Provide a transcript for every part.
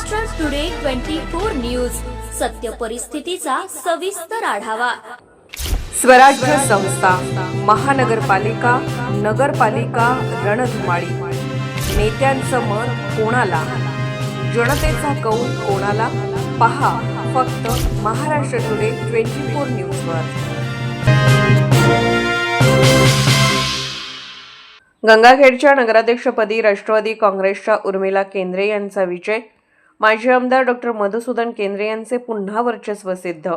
Maharashtra today twenty four news सत्य परिस्थितीचा सविस्तर आढावा. स्वराज्य संस्था महानगरपालिका नगरपालिका रणधुमाळी. नेत्यांचं मत कोणाला? जनतेचा कौल कोणाला? पहा फक्त महाराष्ट्र टुडे ट्वेंटी फोर न्यूजवर गंगाखेडच्या नगराध्यक्षपदी राष्ट्रवादी काँग्रेसच्या उर्मिला केंद्रे यांचा विजय. माजी आमदार डॉक्टर मधुसूदन केंद्रे यांचे पुन्हा वर्चस्व सिद्ध.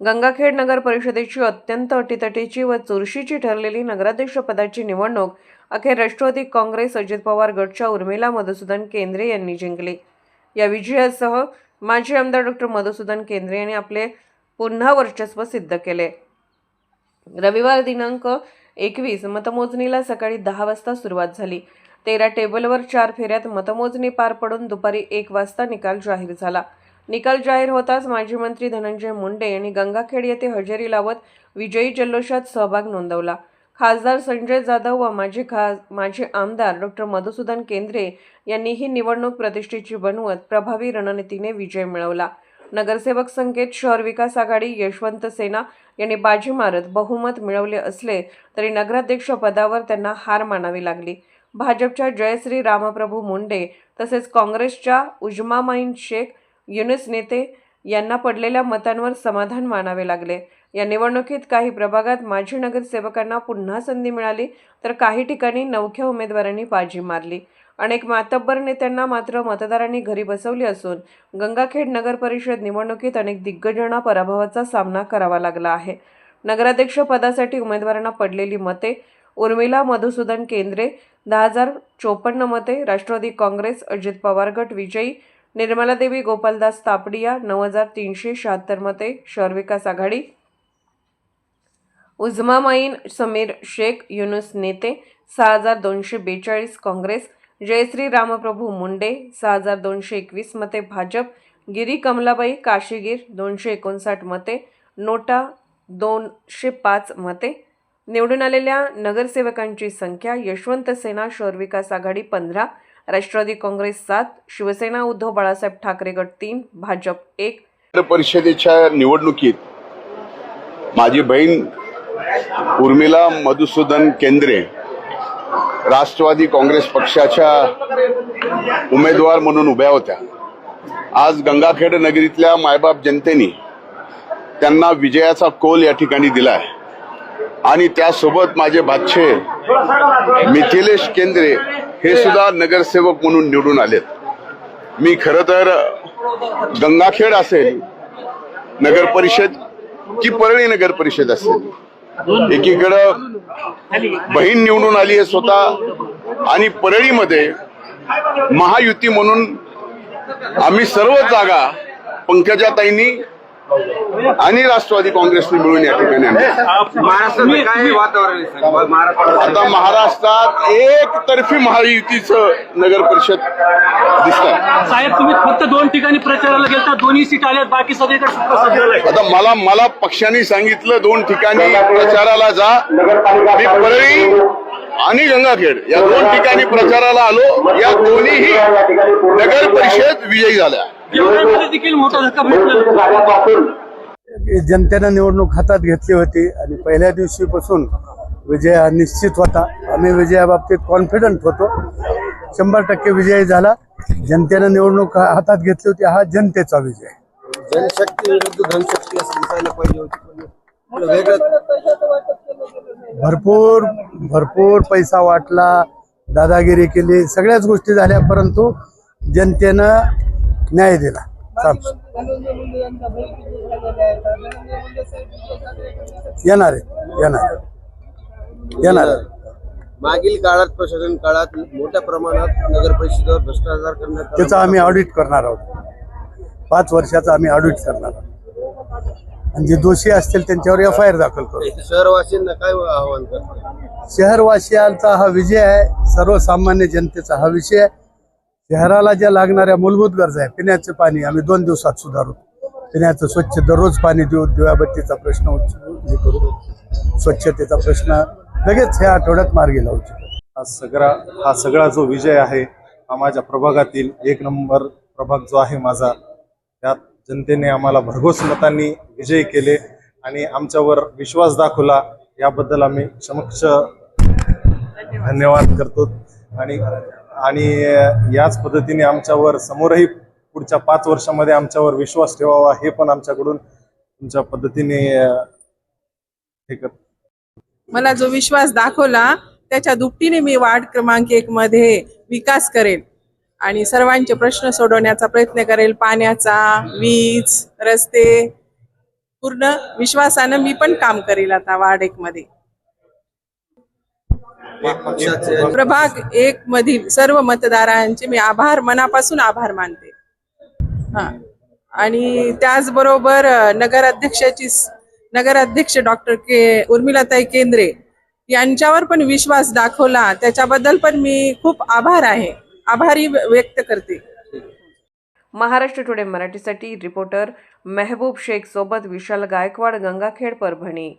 गंगाखेड नगर परिषदेची अत्यंत अटीतटीची व चुरशीची ठरलेली नगराध्यक्षपदाची निवडणूक अखेर राष्ट्रवादी काँग्रेस अजित पवार गटच्या उर्मिला मधुसूदन केंद्रे यांनी जिंकली. या विजयासह माजी आमदार डॉक्टर मधुसूदन केंद्रे यांनी आपले पुन्हा वर्चस्व सिद्ध केले. रविवार दिनांक एकवीस मतमोजणीला सकाळी दहा वाजता सुरुवात झाली. तेरा टेबलवर चार फेऱ्यात मतमोजणी पार पडून दुपारी एक वाजता निकाल जाहीर झाला. निकाल जाहीर होताच माजी मंत्री धनंजय मुंडे यांनी गंगाखेड येथे हजेरी लावत विजयी जल्लोषात सहभाग नोंदवला. खासदार संजय जाधव व माजी खास माजी आमदार डॉक्टर मधुसूदन केंद्रे यांनी ही निवडणूक प्रतिष्ठेची बनवत प्रभावी रणनीतीने विजय मिळवला. नगरसेवक संकेत शहर विकास आघाडी यशवंत सेना यांनी बाजी मारत बहुमत मिळवले असले तरी नगराध्यक्ष पदावर त्यांना हार मानावी लागली. भाजपच्या जयश्री रामप्रभू मुंडे तसेच काँग्रेसच्या उजमामाईन शेख युनिस नेते यांना पडलेल्या मतांवर समाधान मानावे लागले. या निवडणुकीत काही प्रभागात माजी नगरसेवकांना पुन्हा संधी मिळाली तर काही ठिकाणी नवख्या उमेदवारांनी बाजी मारली. अनेक मातब्बर नेत्यांना मात्र मतदारांनी घरी बसवली असून गंगाखेड नगर परिषद निवडणुकीत अनेक दिग्गजांना पराभवाचा सामना करावा लागला आहे. नगराध्यक्ष पदासाठी उमेदवारांना पडलेली मते उर्मिला मधुसूदन केंद्रे दहा हजार चोपन्न मते राष्ट्रवादी काँग्रेस अजित पवार गट विजयी निर्मलादेवी गोपालदास तापडिया नऊ हजार तीनशे शहात्तर मते शहर विकास आघाडी. उझमामाईन समीर शेख युनुस नेते सहा हजार दोनशे बेचाळीस काँग्रेस जयश्री रामप्रभू मुंडे सहा हजार दोनशे एकवीस मते भाजप गिरी कमलाबाई काशीगीर दोनशे एकोणसाठ मते नोटा दोनशे पाच मते निवडून आलेल्या नगरसेवकांची संख्या यशवंत सेना शहर विकास आघाडी पंधरा राष्ट्रवादी काँग्रेस सात शिवसेना उद्धव बाळासाहेब ठाकरे गट तीन भाजप एक. परिषदेच्या निवडणुकीत माझी बहीण उर्मिला मधुसूदन केंद्रे राष्ट्रवादी काँग्रेस पक्षाच्या उमेदवार म्हणून उभ्या होत्या. आज गंगाखेड नगरीतल्या मायबाप जनतेने त्यांना विजयाचा कोल या ठिकाणी दिलाय. आणि त्यासोबत माझे बादशे मिथिलेश केंद्रे हे सुद्धा नगरसेवक म्हणून निवडून आलेत. मी खरं तर गंगाखेड असेल नगर परिषद की परळी नगर परिषद असेल एकीकडं बहीण निवडून आली आहे स्वतः आणि परळीमध्ये महायुती म्हणून आम्ही सर्व जागा पंकजाताईंनी आणि राष्ट्रवादी काँग्रेसने मिळून या ठिकाणी महाराष्ट्रात काय वातावरण? महाराष्ट्रात आता महाराष्ट्रात एकतर्फी महायुतीचं नगर परिषद दिसत साहेब तुम्ही फक्त दोन ठिकाणी प्रचाराला गेलता दोन्ही सीट आल्यात बाकी सगळीकडे आता मला मला पक्षाने सांगितलं दोन ठिकाणी प्रचाराला जा. मी परळी आणि गंगाखेड या दोन ठिकाणी प्रचाराला आलो. या दोन्हीही नगर परिषद विजयी झाल्या. देखील मोठा धक्का भेटला जनतेनं निवडणूक हातात घेतली होती आणि पहिल्या दिवशीपासून विजय हा निश्चित होता. आम्ही विजयाबाबतीत कॉन्फिडंट होतो. शंभर टक्के विजय झाला. जनतेनं निवडणूक हातात घेतली होती. हा जनतेचा विजय. जनशक्ती विरुद्ध धनशक्ती असं दिसायला पाहिजे होती. भरपूर भरपूर पैसा वाटला दादागिरी केली सगळ्याच गोष्टी झाल्या परंतु जनतेनं न्याय दिला. येणार आहे. येणार. येणार. मागील काळात प्रशासन काळात मोठ्या प्रमाणात नगर परिषदेवर भ्रष्टाचार करण्यात. त्याचं आम्ही ऑडिट करणार आहोत. पाच वर्षाचं आम्ही ऑडिट करणार आहोत. आणि जे दोषी असतील त्यांच्यावर एफ आय आर दाखल करू. शहरवासींना काय आव्हान करतात शहरवासियांचा हा विजय आहे. सर्वसामान्य जनतेचा हा विषय आहे. शहराला ज्या लागणाऱ्या मूलभूत गरजा आहे पिण्याचे पाणी आम्ही दोन दिवसात सुधारू. पिण्याचं स्वच्छ दररोज पाणी देऊ दिव्याबत्तीचा प्रश्न हे करू. स्वच्छतेचा प्रश्न लगेच ह्या आठवड्यात मार्गी लावू हा सगळा हा सगळा जो विजय आहे हा माझ्या प्रभागातील एक नंबर प्रभाग जो आहे माझा त्यात जनतेने आम्हाला भरघोस मतांनी विजयी केले आणि आमच्यावर विश्वास दाखवला याबद्दल आम्ही समक्ष धन्यवाद करतो. आणि आणि याच पद्धतीने आमच्यावर समोरही पुढच्या पाच वर्षामध्ये आमच्यावर विश्वास ठेवावा हे पण आमच्याकडून तुमच्या पद्धतीने हे कर मला जो विश्वास दाखवला त्याच्या दुपटीने मी वार्ड क्रमांक एक मध्ये विकास करेल. आणि सर्वांचे प्रश्न सोडवण्याचा प्रयत्न करेल. पाण्याचा वीज रस्ते पूर्ण विश्वासानं मी पण काम करेल आता वार्ड एक मध्ये. प्रभाग एक मधील सर्व मतदारांचे मी आभार मनापासून आभार मानते. हा. आणि त्याचबरोबर नगराध्यक्षाची नगराध्यक्ष डॉक्टर के उर्मिलाताई केंद्रे यांच्यावर पण विश्वास दाखवला. त्याच्याबद्दल पण मी खूप आभार आहे. आभारी व्य- व्यक्त करते. महाराष्ट्र टुडे मराठीसाठी रिपोर्टर मेहबूब शेख सोबत विशाल गायकवाड गंगाखेड परभणी.